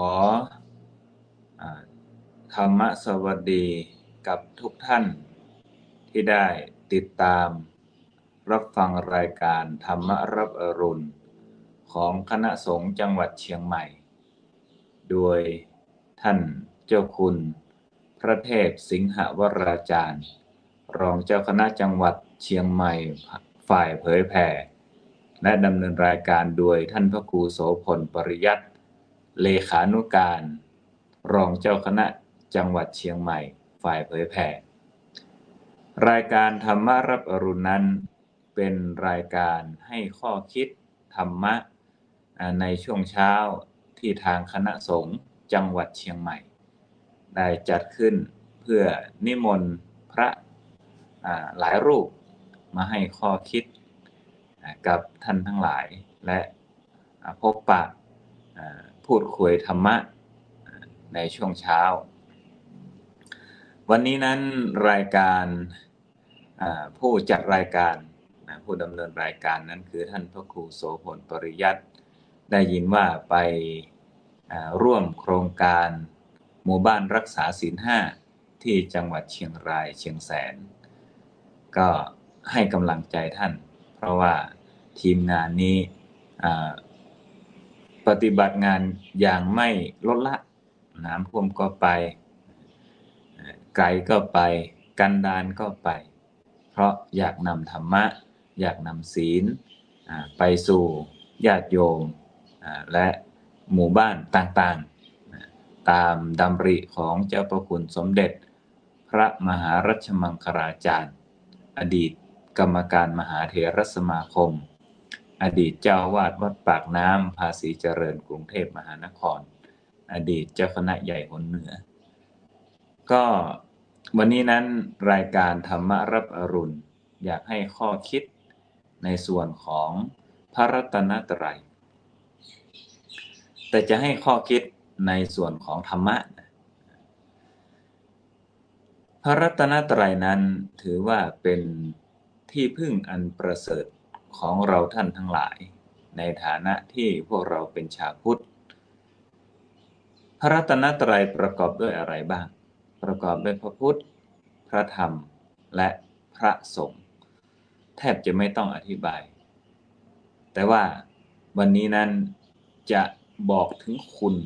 ออธรรมสวัสดีกับทุกท่านที่ได้ติดตามรับฟังรายการธรรมรับอรุณ ของคณะสงฆ์จังหวัดเชียงใหม่ โดยท่านเจ้าคุณ พระเทพสิงหวราจารย์ รองเจ้าคณะจังหวัดเชียงใหม่ฝ่ายเผยแผ่และดำเนินรายการโดยท่านพระครูโสพลปริยัติ เลขานุการ รองเจ้าคณะจังหวัดเชียงใหม่ ฝ่ายเผยแผ่ รายการธรรมรับอรุณนั้น เป็นรายการให้ข้อคิดธรรมะในช่วงเช้าที่ทางคณะสงฆ์จังหวัดเชียงใหม่ ได้จัดขึ้นเพื่อนิมนต์พระหลายรูปมาให้ข้อคิดกับท่านทั้งหลายและพบปะ พูดคุยธรรมะในช่วงเช้า วันนี้นั้นรายการผู้จัดรายการผู้ดำเนินรายการนั้นคือท่านพระครูโสพลปริยัติได้ยินว่าไปร่วมโครงการหมู่บ้านรักษาศีลห้าที่จังหวัดเชียงรายเชียงแสน ก็ให้กำลังใจท่าน เพราะว่าทีมงานนี้ ปฏิบัติงานอย่างไม่ลดละ น้ำท่วมก็ไป ไกลก็ไป กันดานก็ไป เพราะอยากนำธรรมะ อยากนำศีลไปสู่ญาติโยมและหมู่บ้านต่างๆ ตามดำริของเจ้าประคุณสมเด็จ พระมหารัชมังคลาจารย์ อดีตกรรมการมหาเถรสมาคม อดีตเจ้าวาดวัดปากน้ำภาษีเจริญกรุงเทพมหานคร อดีตเจ้าคณะใหญ่หนเหนือ ก็วันนี้นั้นรายการธรรมรับอรุณ อยากให้ข้อคิดในส่วนของพระรัตนตรัย แต่จะให้ข้อคิดในส่วนของธรรมะ พระรัตนตรัยนั้นถือว่าเป็นที่พึ่งอันประเสริฐ ของเราท่านทั้งหลาย ในฐานะที่พวกเราเป็นชาวพุทธ พระรัตนตรัยประกอบด้วยอะไรบ้าง ประกอบด้วยพระพุทธ พระธรรม และพระสงฆ์แทบจะไม่ต้องอธิบาย แต่ว่าวันนี้นั้นจะบอกถึงคุณ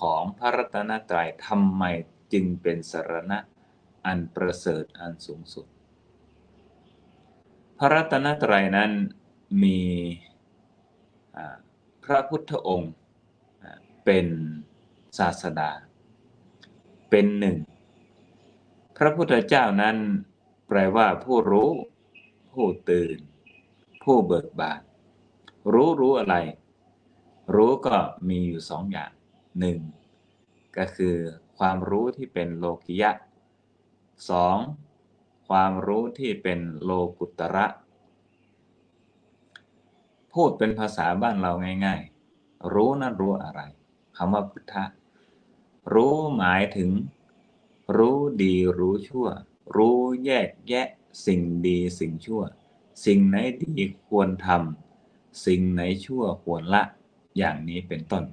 ของพระรัตนตรัยทำไมจึงเป็นสรณะอันประเสริฐอันสูงสุด พระรัตนตรัยนั้นมีพระพุทธองค์เป็นศาสดา เป็นหนึ่ง พระพุทธเจ้านั้นแปลว่าผู้รู้ ผู้ตื่น ผู้เบิกบาน รู้รู้อะไร รู้ก็มีอยู่สองอย่างหนึ่งก็คือความรู้ที่เป็นโลกิยะสอง ความรู้ที่เป็นโลกุตระ พูดเป็นภาษาบ้านเราง่าย ๆ รู้นั้นรู้อะไรคำว่าพุทธะรู้หมายถึง รู้ดีรู้ชั่ว รู้แยกแยะสิ่งดีสิ่งชั่ว สิ่งไหนดีควรทำสิ่งไหนชั่วควรละ อย่างนี้เป็นต้น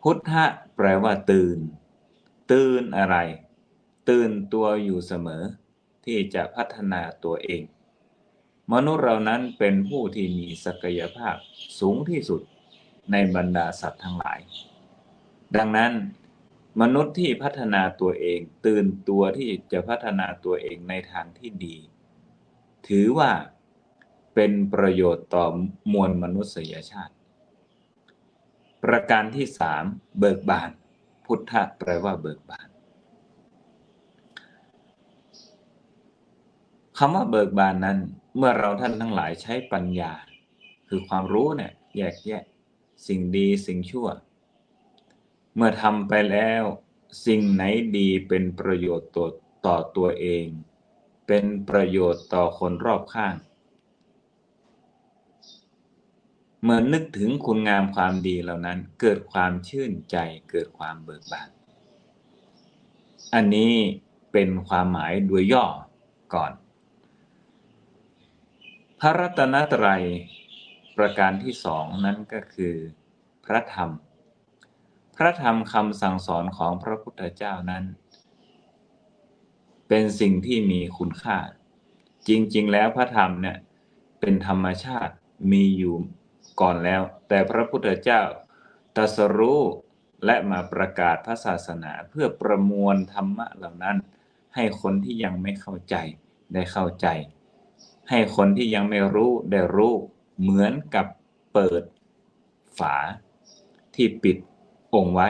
พุทธะแปลว่าตื่น ตื่นอะไร ตื่นตัวอยู่เสมอ ที่จะพัฒนาตัวเอง มนุษย์เรานั้นเป็นผู้ที่มีศักยภาพสูงที่สุดในบรรดาสัตว์ทั้งหลาย ดังนั้นมนุษย์ที่พัฒนาตัวเอง ตื่นตัวที่จะพัฒนาตัวเองในทางที่ดี ถือว่าเป็นประโยชน์ต่อมวลมนุษยชาติ ประการที่สามเบิกบาน พุทธะแปลว่าเบิกบาน คำว่าเบิกบานนั้น เมื่อเราท่านทั้งหลายใช้ปัญญา คือความรู้เนี่ยแยกแยะ สิ่งดีสิ่งชั่ว เมื่อทำไปแล้วสิ่งไหนดีเป็นประโยชน์ต่อต่อตัวเอง เป็นประโยชน์ต่อคนรอบข้าง เมื่อนึกถึงคุณงามความดีเหล่านั้นเกิดความชื่นใจเกิดความเบิกบาน อันนี้เป็นความหมายโดยย่อก่อน พระรัตนตรัยประการที่สองนั้นก็คือ พระธรรม พระธรรมคำสั่งสอนของพระพุทธเจ้านั้น เป็นสิ่งที่มีคุณค่า จริง ๆ แล้วพระธรรมเนี่ยเป็นธรรมชาติมีอยู่ก่อนแล้ว แต่พระพุทธเจ้าตรัสรู้และมาประกาศพระศาสนาเพื่อประมวลธรรมะเหล่านั้น ให้คนที่ยังไม่เข้าใจได้เข้าใจ ให้คนที่ยังไม่รู้ได้รู้เหมือนกับเปิดฝาที่ปิดองค์ไว้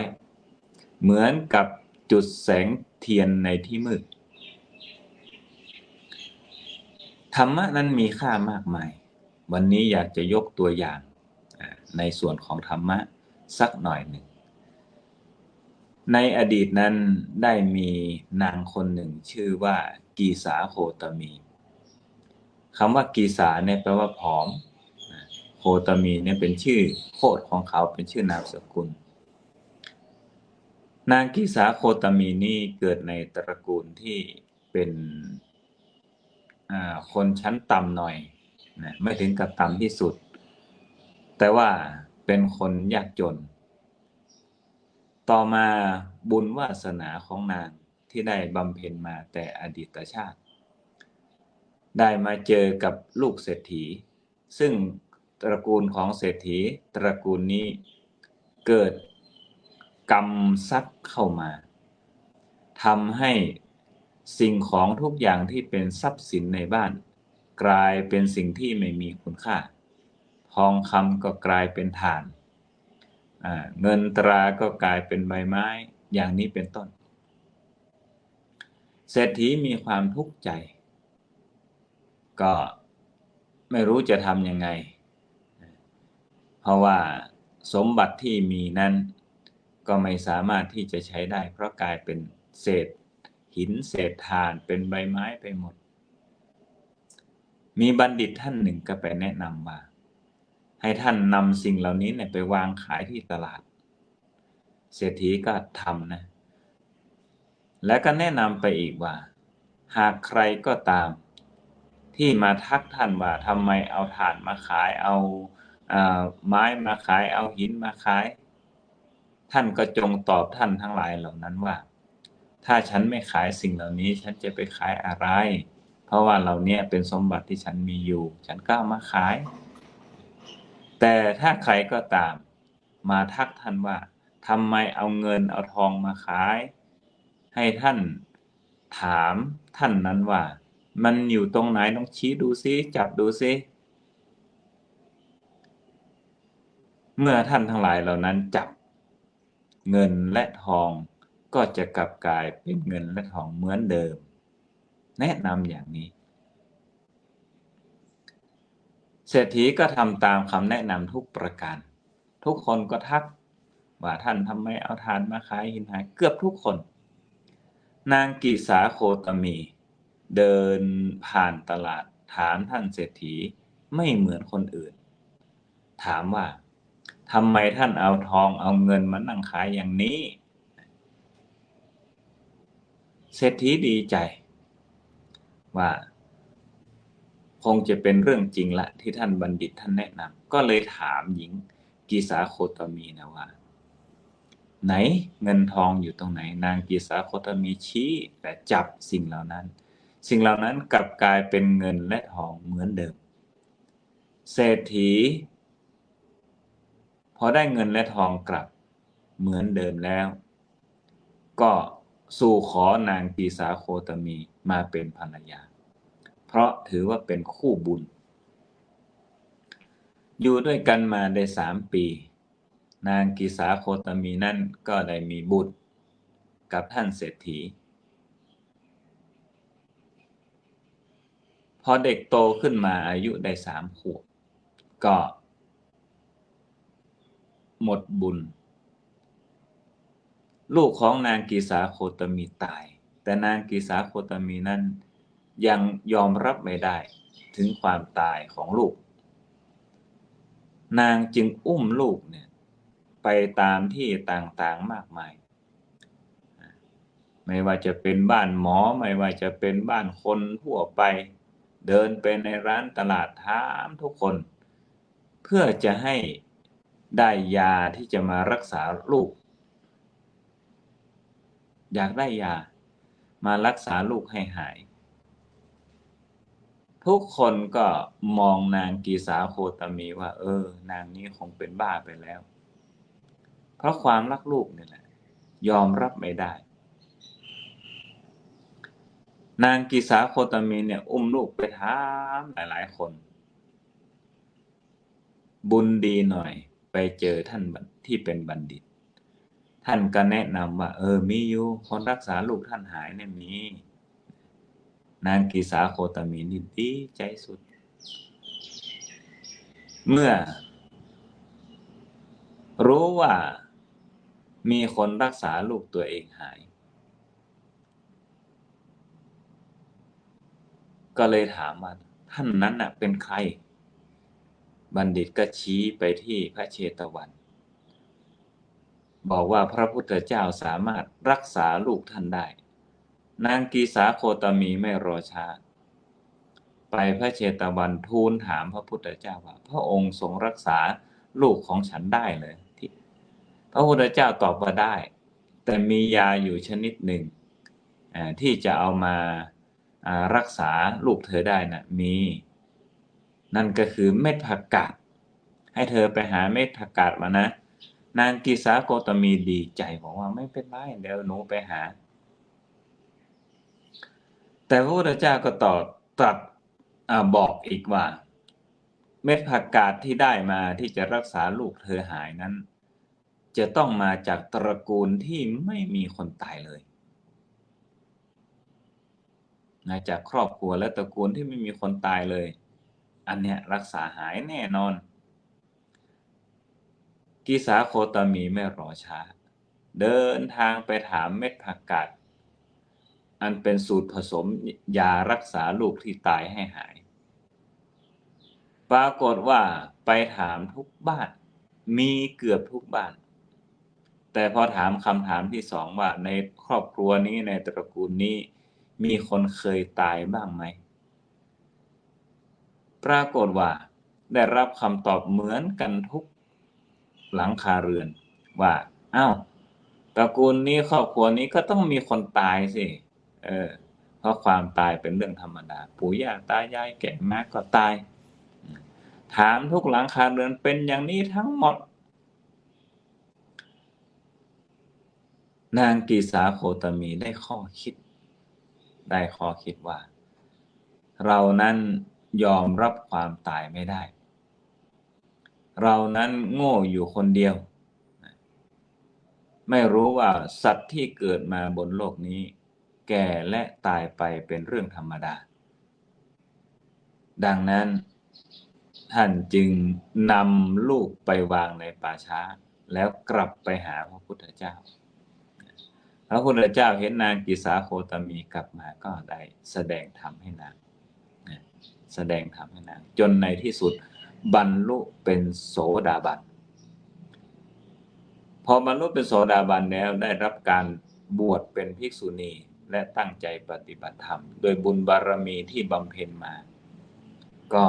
เหมือนกับจุดแสงเทียนในที่มืด ธรรมะนั้นมีค่ามากมาย วันนี้อยากจะยกตัวอย่างในส่วนของธรรมะสักหน่อยหนึ่ง ในอดีตนั้นได้มีนางคนหนึ่งชื่อว่ากีสาโคตมี คำว่ากีสาเนี่ยแปลว่าผอมโคตมีเนี่ยเป็นชื่อโคดของเขาเป็นชื่อนามสกุล นางกีสาโคตมีนี่เกิดในตระกูลที่เป็นอ่าคนชั้นต่ำหน่อยนะไม่ถึงกับต่ำที่สุด แต่ว่าเป็นคนยากจน ต่อมาบุญวาสนาของนางที่ได้บำเพ็ญมาแต่อดีตชาติ ได้มาเจอกับลูกเศรษฐี ซึ่งตระกูลของเศรษฐี ตระกูลนี้เกิดกรรมทรัพย์เข้ามาทำให้สิ่งของทุกอย่างที่เป็นทรัพย์สินในบ้าน กลายเป็นสิ่งที่ไม่มีคุณค่า ทองคำก็กลายเป็นฐาน เงินตราก็กลายเป็นใบไม้อย่างนี้เป็นต้น เศรษฐีมีความทุกข์ใจ ก็ไม่รู้จะทำยังไง เพราะว่าสมบัติที่มีนั้นก็ไม่สามารถที่จะใช้ได้ เพราะกลายเป็นเศษหินเศษถ่านเป็นใบไม้ไปหมด มีบัณฑิตท่านหนึ่งก็ไปแนะนำว่า ให้ท่านนำสิ่งเหล่านี้เนี่ยไปวางขายที่ตลาด เศรษฐีก็ทำนะ และก็แนะนำไปอีกว่า หากใครก็ตาม ที่มาทักท่านว่าทำไมเอาถ่านมาขายเอาอไม้มาขายเอาหินมาขาย ท่านก็จงตอบท่านทั้งหลายเหล่านั้นว่า ถ้าฉันไม่ขายสิ่งเหล่านี้ ฉันจะไปขายอะไร เพราะว่าเหล่านี้เป็นสมบัติที่ฉันมีอยู่ ฉันก็เอามาขาย แต่ถ้าใครก็ตาม มาทักท่านว่าทำไมเอาเงินเอาทองมาขาย ให้ท่านถามท่านนั้นว่า มันอยู่ตรงไหนต้องชี้ดูซิจับดูซิเมื่อท่านทั้งหลายเหล่านั้นจับเงินและทองก็จะกลับกลายเป็นเงินและทองเหมือนเดิม แนะนำอย่างนี้ เศรษฐีก็ทำตามคำแนะนำทุกประการ ทุกคนก็ทักว่าท่านทำไมเอาทานมาขายหินหายเกือบทุกคน นางกิสาโคตมี เดินผ่านตลาดถามท่านเศรษฐีไม่เหมือนคนอื่น ถามว่าทำไมท่านเอาทองเอาเงินมานั่งขายอย่างนี้ เศรษฐีดีใจ ว่า คงจะเป็นเรื่องจริงละ ที่ท่านบัณฑิตท่านแนะนำก็เลยถามหญิงกีสาโคตมีนะว่า ไหนเงินทองอยู่ตรงไหน นางกีสาโคตมีชี้แต่จับสิ่งเหล่านั้น สิ่งเหล่านั้นกลับกลายเป็นเงินและทองเหมือนเดิม เศรษฐี พอได้เงินและทองกลับเหมือนเดิมแล้ว ก็สู่ขอนางกีสาโคตมีมาเป็นภรรยา เพราะถือว่าเป็นคู่บุญ อยู่ด้วยกันมาได้สามปี นางกีสาโคตมีนั่นก็ได้มีบุตร กับท่านเศรษฐี พอเด็กโตขึ้นมาอายุได้สามขวบก็ หมดบุญ ลูกของนางกีสาโคตมีตาย แต่นางกีสาโคตมีนั้นยังยอมรับไม่ได้ถึงความตายของลูก นางจึงอุ้มลูกเนี่ยไปตามที่ต่างๆมากมาย ไม่ว่าจะเป็นบ้านหมอ ไม่ว่าจะเป็นบ้านคนทั่วไป เดินไปในร้านตลาดถามทุกคน เพื่อจะให้ได้ยาที่จะมารักษาลูก อยากได้ยามารักษาลูกให้หาย ทุกคนก็มองนางกีสาโคตมีว่า เออ นางนี้คงเป็นบ้าไปแล้ว เพราะความรักลูกนี่แหละ ยอมรับไม่ได้ นางกีสาโคตมีเนี่ย อุ้มลูกไปถามหลายๆคน บุญดีหน่อย ไปเจอท่านที่เป็นบัณฑิต ท่านก็แนะนำว่า เออมีอยู่คนรักษาลูกท่านหายเนี่ยมีนางกีสาโคตมีนี่ดีใจสุด เมื่อ รู้ว่ามีคนรักษาลูกตัวเองหาย ก็เลยถามว่าท่านนั้นน่ะ เป็นใคร บัณฑิตก็ชี้ไปที่พระเชตวัน บอกว่าพระพุทธเจ้าสามารถรักษาลูกท่านได้ นางกีสาโคตมีไม่รอช้า ไปพระเชตวันทูลถามพระพุทธเจ้าว่า พระองค์ทรงรักษาลูกของฉันได้เลยที่พระพุทธเจ้าตอบว่าได้ แต่มียาอยู่ชนิดหนึ่งที่จะเอามา รักษาลูกเธอได้นะ่ะมี นั่นก็คือเม็ดผักกาดให้เธอไปหาเม็ดผักกาดมานะ นางกีสาโกตมีดีใจบอกว่าไม่เป็นไรเดี๋ยวหนูไปหา แต่พระพุทธเจ้าก็ตอบตรัสอบอกอีกว่า เม็ดผักกาดที่ได้มาที่จะรักษาลูกเธอหายนั้น จะต้องมาจากตระกูลที่ไม่มีคนตายเลย มาจากครอบครัวและตระกูลที่ไม่มีคนตายเลย อันเนี้ยรักษาหายแน่นอน กิสาโคตมีไม่รอช้า เดินทางไปถามเม็ดผักกาดอันเป็นสูตรผสมยารักษาลูกที่ตายให้หาย ปรากฏว่าไปถามทุกบ้าน มีเกือบทุกบ้าน แต่พอถามคำถามที่สองว่าในครอบครัวนี้ในตระกูลนี้ มีคนเคยตายบ้างไหม ปรากฏว่า ได้รับคำตอบเหมือนกันทุกหลังคาเรือนว่าอ้าวตระกูลนี้ครอบครัวนี้ก็ต้องมีคนตายสิ เออ เพราะความตายเป็นเรื่องธรรมดา ปู่ย่าตายายแก่มากก็ตาย ถามทุกหลังคาเรือนเป็นอย่างนี้ทั้งหมด นางกีสาโคตมีได้ข้อคิด ได้ข้อคิดว่า เรานั้นยอมรับความตายไม่ได้ เรานั้นโง่อยู่คนเดียว ไม่รู้ว่าสัตว์ที่เกิดมาบนโลกนี้ แก่และตายไปเป็นเรื่องธรรมดา ดังนั้นท่านจึงนำลูกไปวางในป่าช้า แล้วกลับไปหาพระพุทธเจ้า พระพุทธเจ้าเห็นนางกิสาโคตมีกลับมาก็ได้แสดงธรรมให้นางแสดงธรรมให้นาง จนในที่สุดบรรลุเป็นโสดาบันพอบรรลุเป็นโสดาบันแล้วได้รับการบวชเป็นภิกษุณีและตั้งใจปฏิบัติธรรม โดยบุญบารมีที่บำเพ็ญมา ก็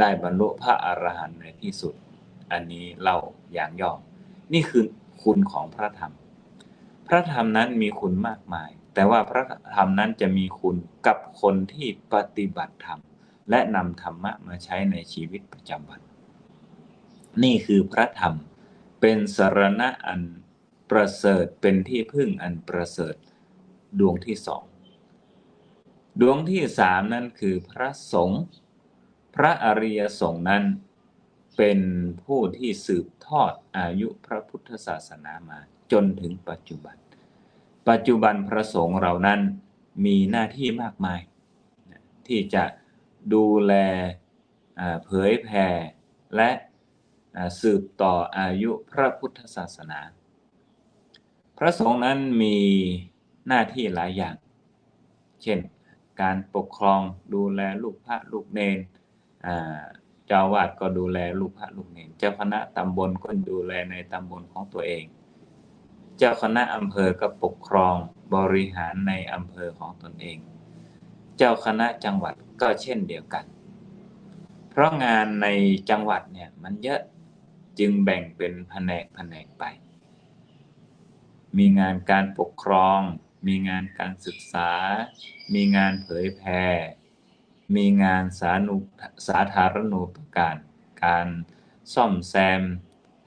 ได้บรรลุพระอรหันต์ในที่สุด อันนี้เล่าอย่างย่อ นี่คือคุณของพระธรรม ระธรรมนั้นมีคุณมากมาย แต่ว่าพระธรรมนั้นจะมีคุณกับคนที่ปฏิบัติธรรม และนำธรรมะมาใช้ในชีวิตประจำวัน นี่คือพระธรรมเป็นสรณะอันประเสริฐเป็นที่พึ่งอันประเสริฐดวงที่สองดวงที่สามนั้นคือพระสงฆ์พระอริยสงฆ์นั้นเป็นผู้ที่สืบทอดอายุพระพุทธศาสนามาจนถึงปัจจุบัน ปัจจุบันพระสงฆ์เรานั้นมีหน้าที่มากมาย ที่จะดูแลเผยแผ่และสืบต่ออายุพระพุทธศาสนา พระสงฆ์นั้นมีหน้าที่หลายอย่าง เช่น การปกครองดูแลลูกพระลูกเนนเจ้าวาดก็ดูแลลูกพระลูกเนนเจ้าคณะตำบลก็ดูแลในตำบลของตัวเอง จ้าคณะอำเภอก็ปกครองบริหารในอำเภอของตนเอง เจ้าคณะจังหวัดก็เช่นเดียวกัน เพราะงานในจังหวัดเนี่ยมันเยอะจึงแบ่งเป็นแผนกแผนกไป มีงานการปกครอง มีงานการศึกษา มีงานเผยแพร่ มีงานสานุสาธารณูปการ การซ่อมแซม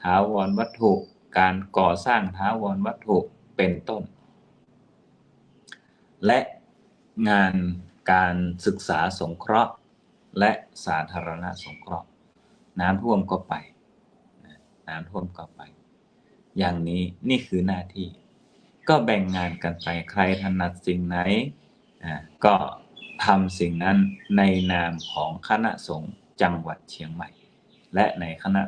ถาวรวัตถุ การก่อสร้างถาวรวัตถุเป็นต้น และงานการศึกษาสงเคราะห์ และสาธารณสงเคราะห์ น้ำท่วมก็ไป น้ำท่วมก็ไป อย่างนี้นี่คือหน้าที่ ก็แบ่งงานกันไปใครถนัดสิ่งไหนก็ทำสิ่งนั้นในนามของคณะสงฆ์จังหวัดเชียงใหม่ และในคณะ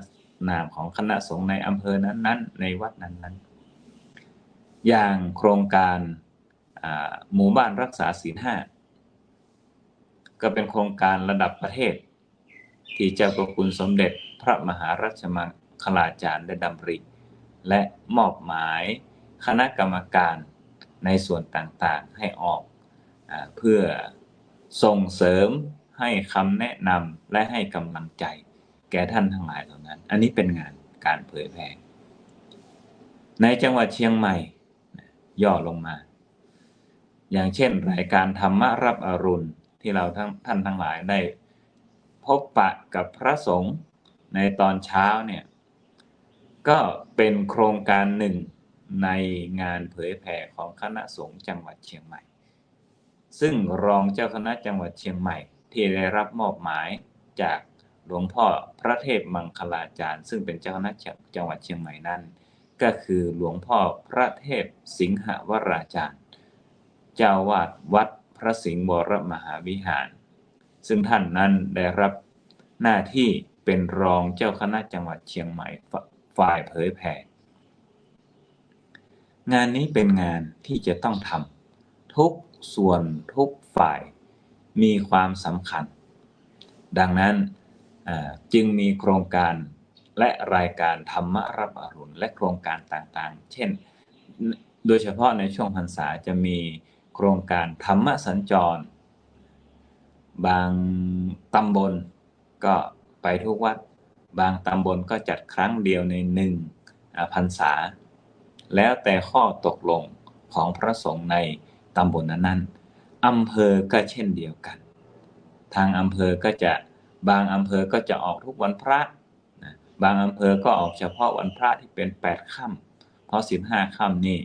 นามของคณะสงฆ์ในอำเภอนั้นๆ ในวัดนั้นๆ อย่างโครงการหมู่บ้านรักษาศีลห้าก็เป็นโครงการระดับประเทศ ที่เจ้าประคุณสมเด็จพระมหารัชมังคลาจารย์ได้ดำริ และมอบหมายคณะกรรมการในส่วนต่างๆให้ออกอเพื่อส่งเสริมให้คำแนะนำและให้กำลังใจ แก่ท่านทั้งหลายเหล่านั้น อันนี้เป็นงานการเผยแพร่ในจังหวัดเชียงใหม่ ย่อลงมา อย่างเช่นรายการธรรมรับอรุณที่เราทั้งท่านทั้งหลายได้พบปะกับพระสงฆ์ในตอนเช้าเนี่ยก็เป็นโครงการหนึ่งในงานเผยแผ่ของคณะสงฆ์จังหวัดเชียงใหม่ ซึ่งรองเจ้าคณะจังหวัดเชียงใหม่ที่ได้รับมอบหมายจาก หลวงพ่อพระเทพมังคลาจารย์ ซึ่งเป็นเจ้าคณะจังหวัดเชียงใหม่นั้น ก็คือหลวงพ่อพระเทพสิงหวราจารย์ เจ้าวาดวัดพระสิงห์วรมหาวิหาร ซึ่งท่านนั้นได้รับหน้าที่เป็นรองเจ้าคณะจังหวัดเชียงใหม่ฝ่ายเผยแผ่งานนี้เป็นงานที่จะต้องทำทุกส่วนทุกฝ่ายมีความสำคัญ ดังนั้น จึงมีโครงการและรายการธรรมรับอรุณและโครงการต่างๆ เช่น โดยเฉพาะในช่วงพรรษาจะมีโครงการธรรมสัญจร บางตำบลก็ไปทุกวัด บางตำบลก็จัดครั้งเดียวในหนึ่งพรรษา แล้วแต่ข้อตกลงของพระสงฆ์ในตำบลนั้นๆอำเภอก็เช่นเดียวกัน ทางอำเภอก็จะ บางอำเภอก็จะออกทุกวันพระนะบางอำเภอก็ออกเฉพาะวันพระที่เป็นแปดค่ำเพราะสิบห้าค่ำนี่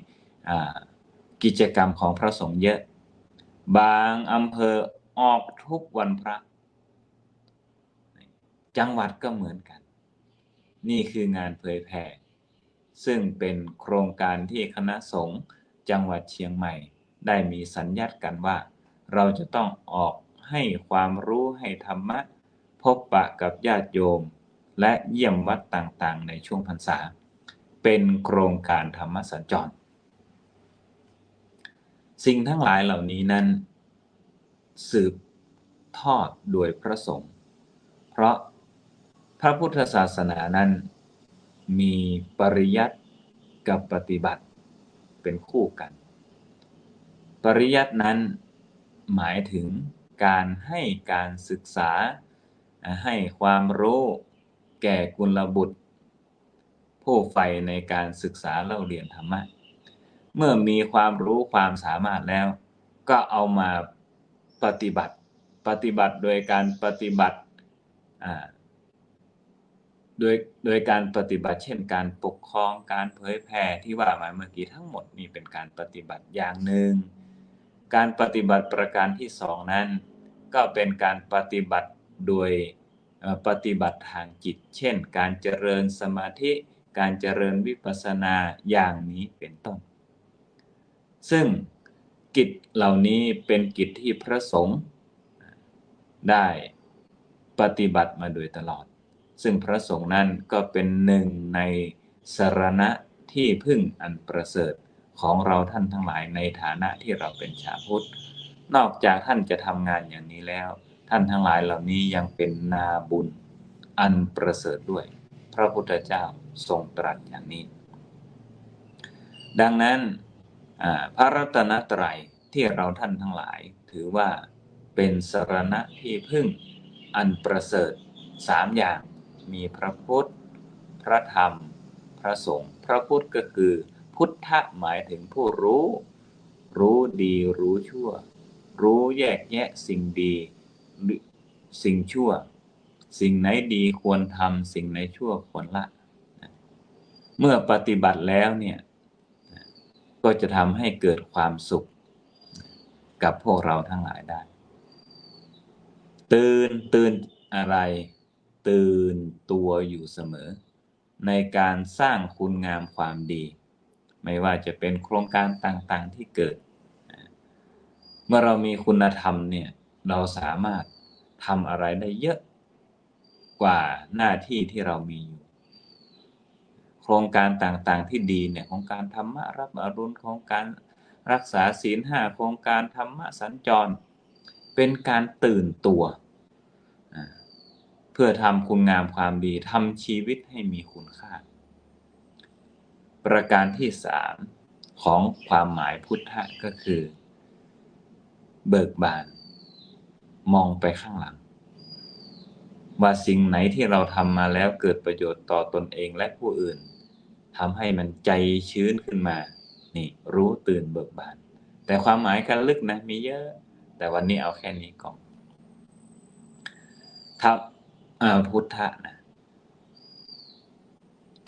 กิจกรรมของพระสงฆ์เยอะ บางอำเภอออกทุกวันพระ จังหวัดก็เหมือนกัน นี่คืองานเผยแผ่ซึ่งเป็นโครงการที่คณะสงฆ์จังหวัดเชียงใหม่ ได้มีสัญญาตกันว่า เราจะต้องออกให้ความรู้ให้ธรรมะ พบปะกับญาติโยม และเยี่ยมวัดต่างๆ ในช่วงพรรษา เป็นโครงการธรรมสัญจร สิ่งทั้งหลายเหล่านี้นั้น สืบทอดโดยพระสงฆ์เพราะพระพุทธศาสนานั้น มีปริยัติกับปฏิบัติเป็นคู่กัน ปริยัตินั้นหมายถึงการให้การศึกษา ให้ความรู้แก่กุลบุตร ผู้ใฝ่ในการศึกษาเล่าเรียนธรรมะ เมื่อมีความรู้ความสามารถแล้ว ก็เอามาปฏิบัติ ปฏิบัติโดยการปฏิบัติอ่าโดยโดยการปฏิบัติเช่นการปกครองการเผยแผ่ที่ว่ามาเมื่อกี้ทั้งหมดนี่เป็นการปฏิบัติอย่างหนึ่ง การปฏิบัติประการที่สองนั้น ก็เป็นการปฏิบัติ โดยปฏิบัติทางจิต เช่น การเจริญสมาธิ การเจริญวิปัสสนาอย่างนี้เป็นต้น ซึ่งกิจเหล่านี้เป็นกิจที่พระสงฆ์ได้ปฏิบัติมาโดยตลอด ซึ่งพระสงฆ์นั้นก็เป็นหนึ่งในสรณะที่พึ่งอันประเสริฐของเราท่านทั้งหลายในฐานะที่เราเป็นชาวพุทธ นอกจากท่านจะทำงานอย่างนี้แล้ว ท่านทั้งหลายเหล่านี้ยังเป็นนาบุญอันประเสริฐด้วย พระพุทธเจ้าทรงตรัสอย่างนี้ ดังนั้นพระรัตนตรัยที่เราท่านทั้งหลายถือว่าเป็นสรณะที่พึ่งอันประเสริฐสามอย่างมีพระพุทธ พระธรรม พระสงฆ์พระพุทธก็คือพุทธะหมายถึงผู้รู้ รู้ดีรู้ชั่ว รู้แยกแยะสิ่งดี สิ่งชั่ว สิ่งไหนดีควรทำสิ่งไหนชั่วควรละ เมื่อปฏิบัติแล้วเนี่ย ก็จะทำให้เกิดความสุข กับพวกเราทั้งหลายได้ ตื่นตื่นอะไร ตื่นตัวอยู่เสมอ ในการสร้างคุณงามความดี ไม่ว่าจะเป็นโครงการต่างๆที่เกิด เมื่อเรามีคุณธรรมเนี่ย เราสามารถทำอะไรได้เยอะกว่าหน้าที่ที่เรามีอยู่ โครงการต่างๆที่ดีเนี่ยโครงการธรรมะรับอรุณโครงการรักษาศีลห้าโครงการธรรมะสัญจร เป็นการตื่นตัว เพื่อทำคุณงามความดีทำชีวิตให้มีคุณค่า ประการที่สามของความหมายพุทธะก็คือ เบิกบาน มองไปข้างหลัง ว่าสิ่งไหนที่เราทำมาแล้วเกิดประโยชน์ต่อตนเองและผู้อื่นทำให้มันใจชื้นขึ้นมา นี่ รู้ตื่นเบิกบาน แต่ความหมายการลึกนะ มีเยอะ แต่วันนี้เอาแค่นี้ก่อนทับอ่าพุทธะนะ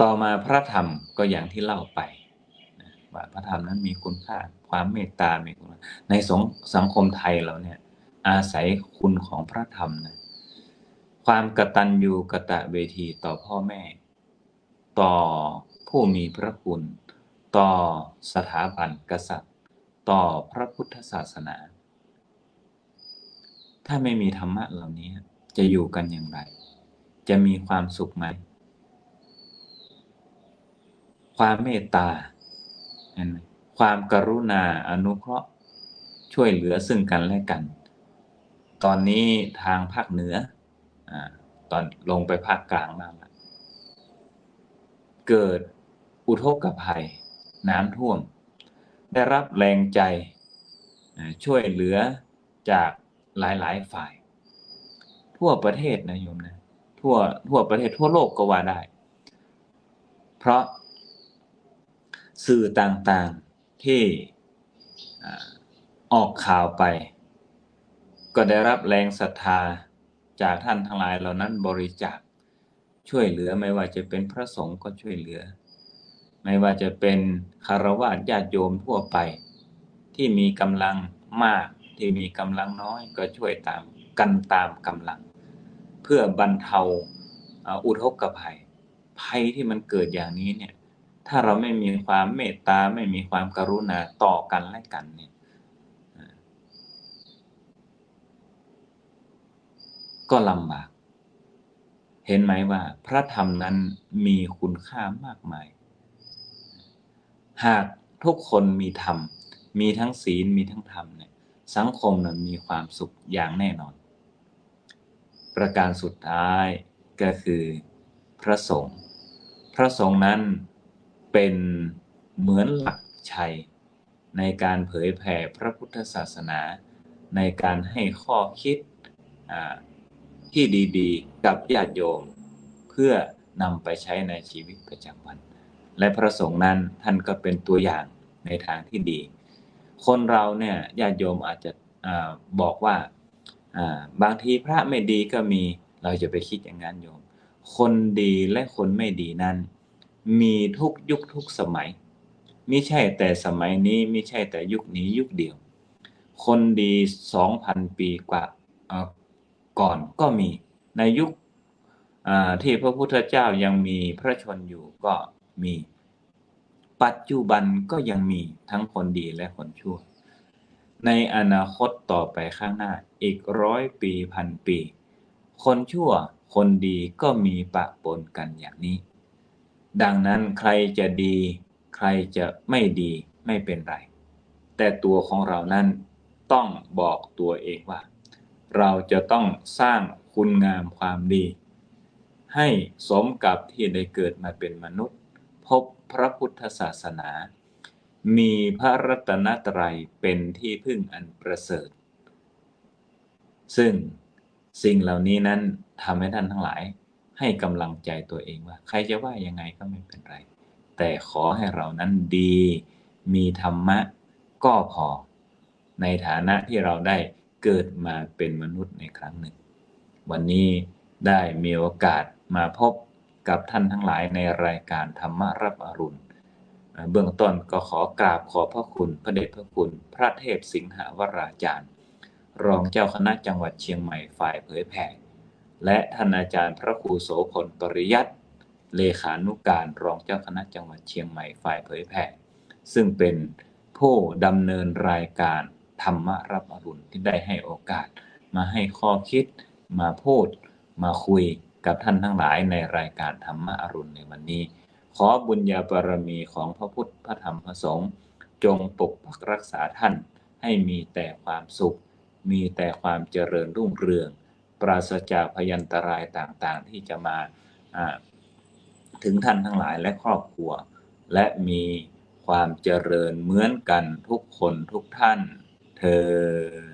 ต่อมาพระธรรมก็อย่างที่เล่าไปว่าพระธรรมนั้นมีคุณค่าความเมตตามีคุณในสงสังคมไทยเราเนี่ย อาศัยคุณของพระธรรมนะความกตัญญูกะตะเวทีต่อพ่อแม่ ต่อผู้มีพระคุณ ต่อสถาบันกษัตริย์ ต่อพระพุทธศาสนา ถ้าไม่มีธรรมะเหล่านี้จะอยู่กันอย่างไร จะมีความสุขไหม ความเมตตา ความกรุณาอนุเคราะห์ช่วยเหลือซึ่งกันและกัน ตอนนี้ทางภาคเหนืออ่าตอนลงไปภาคกลางบ้างละเกิดอุทกภัย น้ำท่วม ได้รับแรงใจช่วยเหลือจากหลายๆฝ่าย ทั่วประเทศนะโยมนะทั่วทั่วประเทศทั่วโลกก็ว่าได้ เพราะสื่อต่างๆที่ออกข่าวไป ก็ได้รับแรงศรัทธาจากท่านทั้งหลายเหล่านั้นบริจาคช่วยเหลือไม่ว่าจะเป็นพระสงฆ์ก็ช่วยเหลือ ไม่ว่าจะเป็นคารวะญาติโยมทั่วไป ที่มีกำลังมากที่มีกำลังน้อยก็ช่วยตามกันตามกำลัง เพื่อบรรเทาอุทกภัย ภัยที่มันเกิดอย่างนี้เนี่ยถ้าเราไม่มีความเมตตาไม่มีความกรุณาต่อกันและกันเนี่ยอ่า ก็ลำบาก เห็นไหมว่า พระธรรมนั้นมีคุณค่ามากมาย หากทุกคนมีธรรม มีทั้งศีลมีทั้งธรรมเนี่ยสังคมนั้นมีความสุขอย่างแน่นอน ประการสุดท้ายก็คือพระสงฆ์พระสงฆ์นั้นเป็นเหมือนหลักชัย ในการเผยแผ่พระพุทธศาสนา ในการให้ข้อคิด ที่ดีๆ กับญาติโยม เพื่อนำไปใช้ในชีวิตประจำวัน และพระสงฆ์นั้นท่านก็เป็นตัวอย่างในทางที่ดี คนเราเนี่ยญาติโยมอาจจะอาบอกว่าบางทีพระไม่ดีก็มีเราจะไปคิดอย่างนั้นโยม คนดีและคนไม่ดีนั้น มีทุกยุคทุกสมัยมิใช่แต่สมัยนี้มิใช่แต่ยุคนี้ยุคเดียว คนดีสองพันปีกว่า ก่อนก็มีในยุคที่พระพุทธเจ้ายังมีพระชนอยู่ก็มี ปัจจุบันก็ยังมีทั้งคนดีและคนชั่ว ในอนาคตต่อไปข้างหน้าอีกร้อยปีพันปี คนชั่วคนดีก็มีปะปนกันอย่างนี้ ดังนั้นใครจะดี ใครจะไม่ดีไม่เป็นไร แต่ตัวของเรานั้นต้องบอกตัวเองว่า เราจะต้องสร้างคุณงามความดี ให้สมกับที่ได้เกิดมาเป็นมนุษย์ พบพระพุทธศาสนา มีพระรัตนตรัยเป็นที่พึ่งอันประเสริฐ ซึ่งสิ่งเหล่านี้นั้นทำให้ท่านทั้งหลายให้กำลังใจตัวเองว่า ใครจะว่ายังไงก็ไม่เป็นไร แต่ขอให้เรานั้นดี มีธรรมะก็พอ ในฐานะที่เราได้ เกิดมาเป็นมนุษย์ในครั้งหนึ่ง วันนี้ได้มีโอกาสมาพบกับท่านทั้งหลายในรายการธรรมรับอรุณ เบื้องต้นก็ขอกราบขอพระคุณพระเดชพระคุณ พระเทพสิงหวราจารย์ รองเจ้าคณะจังหวัดเชียงใหม่ฝ่ายเผยแผ่และท่านอาจารย์พระครูโสพลปริยัติเลขานุการรองเจ้าคณะจังหวัดเชียงใหม่ฝ่ายเผยแผ่ซึ่งเป็นผู้ดำเนินรายการ ธรรมรับอรุณที่ได้ให้โอกาส มาให้ข้อคิด มาพูด มาคุยกับท่านทั้งหลายในรายการธรรมอรุณในวันนี้ ขอบุญญาบารมีของพระพุทธพระธรรมพระสงฆ์จงปกปักรักษาท่านให้มีแต่ความสุข มีแต่ความเจริญรุ่งเรือง ปราศจากพยันตรายต่างๆ ที่จะมาอ่าถึงท่านทั้งหลายและครอบครัว และมีความเจริญเหมือนกันทุกคนทุกท่าน เธอญ